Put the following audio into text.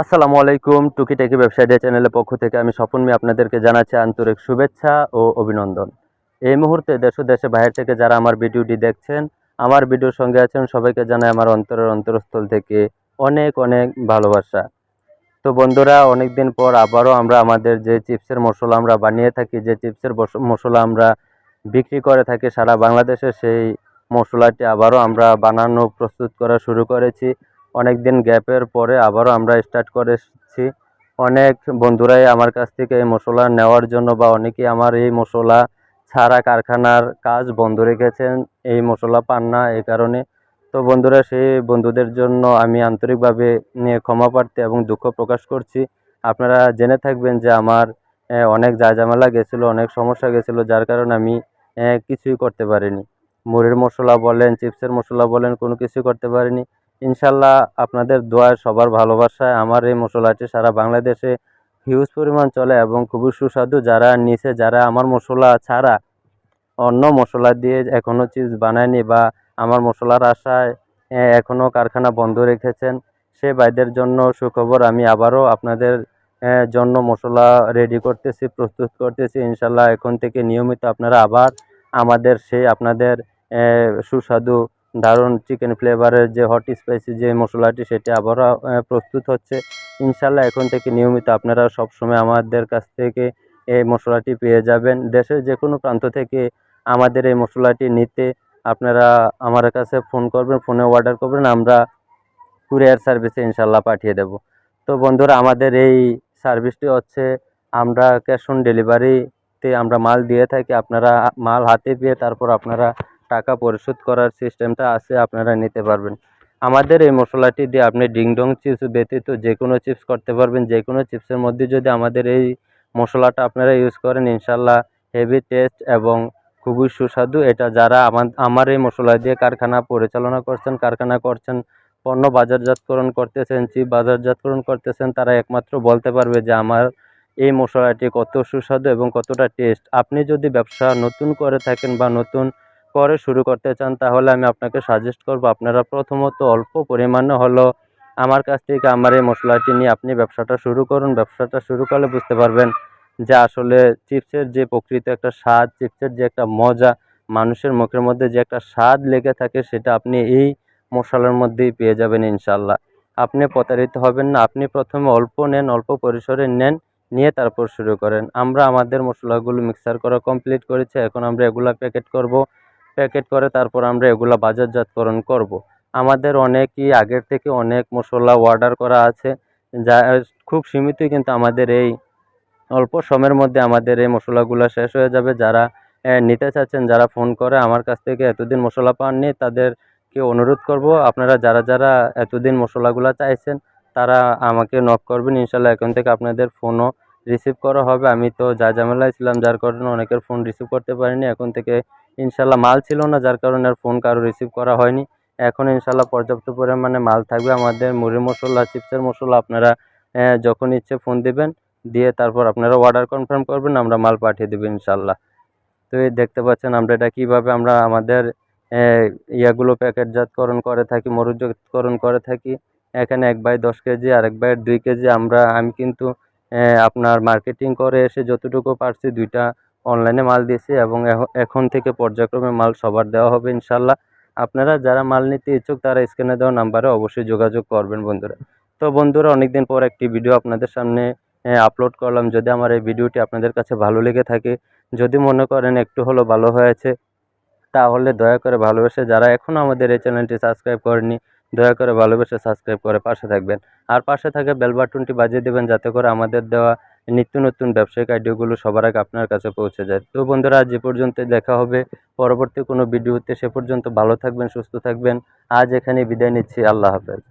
আসসালামু আলাইকুম টুকিটাকি ব্যবসায়ী চ্যানেলের পক্ষ থেকে আমি স্বপন মি আপনাদেরকে জানাচ্ছি আন্তরিক শুভেচ্ছা ও অভিনন্দন। এই মুহূর্তে দেশ দেশে বাইরে থেকে যারা আমার ভিডিওটি দেখছেন, আমার ভিডিওর সঙ্গে আছেন সবাইকে জানাই আমার অন্তরের অন্তরস্থল থেকে অনেক অনেক ভালোবাসা। তো বন্ধুরা অনেক দিন পর আবারও আমরা আমাদের যে চিপসের মশলা আমরা বানিয়ে থাকি, যে চিপসের মশলা আমরা বিক্রি করে থাকি সারা বাংলাদেশে, সেই মশলাটি আবারও আমরা বানানো, প্রস্তুত করা শুরু করেছি। অনেক দিন গ্যাপের পরে আবারও আমরা স্টার্ট করেছি। অনেক বন্ধুরাই আমার কাছ থেকে এই মশলা নেওয়ার জন্য বা অনেকেই আমার এই মশলা ছাড়া কারখানার কাজ বন্ধ রেখেছেন, এই মশলা পান না এই কারণে। তো বন্ধুরা, সেই বন্ধুদের জন্য আমি আন্তরিকভাবে ক্ষমা প্রার্থী এবং দুঃখ প্রকাশ করছি। আপনারা জেনে থাকবেন যে আমার অনেক ঝামেলা গেছিল, অনেক সমস্যা গেছিল, যার কারণে আমি কিছুই করতে পারিনি। মুড়ির মশলা বলেন, চিপসের মশলা বলেন, কোনো কিছুই করতে পারিনি। ইনশাল্লাহ আপনাদের দোয়ায়, সবার ভালোবাসায় আমার এই মশলাটি সারা বাংলাদেশে হিউজ পরিমাণ চলে এবং খুবই সুস্বাদু। যারা নিচে, যারা আমার মশলা ছাড়া অন্য মশলা দিয়ে এখনও চিজ বানায়নি বা আমার মশলার আশায় এখনও কারখানা বন্ধ রেখেছেন, সে ভাইদের জন্য সুখবর। আমি আবারও আপনাদের জন্য মশলা রেডি করতেছি, প্রস্তুত করতেছি। ইনশাল্লাহ এখন থেকে নিয়মিত আপনারা আবার আমাদের সেই আপনাদের সুস্বাদু দারুণ চিকেন ফ্লেভারের যে হট স্পাইসি যে মশলাটি সেটি আবারও প্রস্তুত হচ্ছে। ইনশাল্লাহ এখন থেকে নিয়মিত আপনারা সবসময় আমাদের কাছ থেকে এই মশলাটি পেয়ে যাবেন। দেশের যে কোনো প্রান্ত থেকে আমাদের এই মশলাটি নিতে আপনারা আমার কাছে ফোন করবেন ফোনে অর্ডার করবেন, আমরা কুরিয়ার সার্ভিসে ইনশাল্লাহ পাঠিয়ে দেব। তো বন্ধুরা, আমাদের এই সার্ভিসটি হচ্ছে আমরা ক্যাশ অন ডেলিভারিতে আমরা মাল দিয়ে থাকি। আপনারা মাল হাতে পেয়ে তারপর আপনারা টাকা পরিশোধ করার সিস্টেমটা আছে, আপনারা নিতে পারবেন। আমাদের এই মশলাটি দিয়ে আপনি ডিংডং চিপস ব্যতীত যে কোনো চিপস করতে পারবেন। যে কোনো চিপসের মধ্যে যদি আমাদের এই মশলাটা আপনারা ইউজ করেন ইনশাল্লাহ হেভি টেস্ট এবং খুবই সুস্বাদু। এটা যারা আমার আমার এই মশলা দিয়ে কারখানা পরিচালনা করছেন, কারখানা করছেন, পণ্য বাজারজাতকরণ করতেছেন চিপ বাজারজাতকরণ করতেছেন, তারা একমাত্র বলতে পারবে যে আমার এই মশলাটি কত সুস্বাদু এবং কতটা টেস্ট আপনি যদি ব্যবসা নতুন করে থাকেন বা নতুন করে শুরু করতে চান, তাহলে আমি আপনাকে সাজেস্ট করব আপনারা প্রথমত অল্প পরিমাণে হলো আমার কাছ থেকে আমার এই মশলাটি নিয়ে আপনি ব্যবসাটা শুরু করুন। ব্যবসাটা শুরু করলে বুঝতে পারবেন যে আসলে চিপসের যে প্রকৃত একটা স্বাদ, চিপসের যে একটা মজা, মানুষের মুখের মধ্যে যে একটা স্বাদ লেগে থাকে সেটা আপনি এই মশলার মধ্যেই পেয়ে যাবেন ইনশাল্লাহ আপনি প্রতারিত হবেন না, আপনি প্রথমে অল্প নেন, অল্প পরিসরে নেন, নিয়ে তারপর শুরু করেন। আমরা আমাদের মশলাগুলো মিক্সার করা কমপ্লিট করেছি, এখন আমরা এগুলা প্যাকেট করব। প্যাকেট করে তারপর আমরা এগুলো বাজারজাতকরণ করব। আমাদের অনেকই আগের থেকে অনেক মশলা অর্ডার করা আছে, যা খুব সীমিতই কিন্তু আমাদের এই অল্প সময়ের মধ্যে আমাদের এই মশলাগুলো শেষ হয়ে যাবে। যারা নিতে চাচ্ছেন, যারা ফোন করে, আমার কাছ থেকে এতদিন মশলা পাননি, তাদেরকে অনুরোধ করব, আপনারা যারা যারা এতদিন মশলাগুলো চাইছেন, তারা আমাকে নক করবেন। ইনশাল্লাহ এখন থেকে আপনাদের ফোনও রিসিভ করা হবে। আমি তো যা ঝামেলায় ছিলাম, যার কারণে অনেকের ফোন রিসিভ করতে পারিনি। এখন থেকে ইনশাল্লাহ মাল ছিল না, যার কারণে আর ফোন কারও রিসিভ করা হয়নি। এখন ইনশাল্লাহ পর্যাপ্ত পরিমাণে মাল থাকবে। আমাদের মুড়ি মশলা, চিপসের মশলা আপনারা যখন ইচ্ছে ফোন দিবেন, দিয়ে তারপর আপনারা অর্ডার কনফার্ম করবেন, আমরা মাল পাঠিয়ে দেবো ইনশাল্লাহ। তো এই দেখতে পাচ্ছেন আমরা এটা কীভাবে আমরা আমাদের ইয়াগুলো প্যাকেটজাতকরণ করে থাকি, মরুজাতকরণ করে থাকি। এখানে এক বাই দশ কেজি আর এক বাই দুই কেজি আমরা, আমি কিন্তু আপনার মার্কেটিং করে এসে যতটুকু পারছি দুইটা অনলাইনে মাল দিয়েছি এবং এখন থেকে পর্যায়ক্রমে মাল সবার দেওয়া হবে ইনশাল্লাহ। আপনারা যারা মাল নিতে ইচ্ছুক তারা স্ক্রিনে দেওয়া নাম্বারে অবশ্যই যোগাযোগ করবেন বন্ধুরা। তো বন্ধুরা, অনেকদিন পর একটি ভিডিও আপনাদের সামনে আপলোড করলাম। যদি আমার এই ভিডিওটি আপনাদের কাছে ভালো লেগে থাকে, যদি মনে করেন একটু হলো ভালো হয়েছে, তাহলে দয়া করে ভালোবেসে যারা এখনও আমাদের এই চ্যানেলটি সাবস্ক্রাইব করেনি দয়া করে ভালোবেসে সাবস্ক্রাইব করে পাশে থাকবেন। আর পাশে থাকা বেল বাটনটি বাজিয়ে দেবেন যাতে করে আমাদের দেওয়া নিত্য নতুন ব্যবসায়িক আইডিয়াগুলো সবার আগে আপনার কাছে পৌঁছে যায়। তো বন্ধুরা, আজ যে পর্যন্ত দেখা হবে। পরবর্তী কোনো ভিডিওতে সে পর্যন্ত ভালো থাকবেন, সুস্থ থাকবেন। আজ এখানে বিদায় নিচ্ছি। আল্লাহ হাফেজ।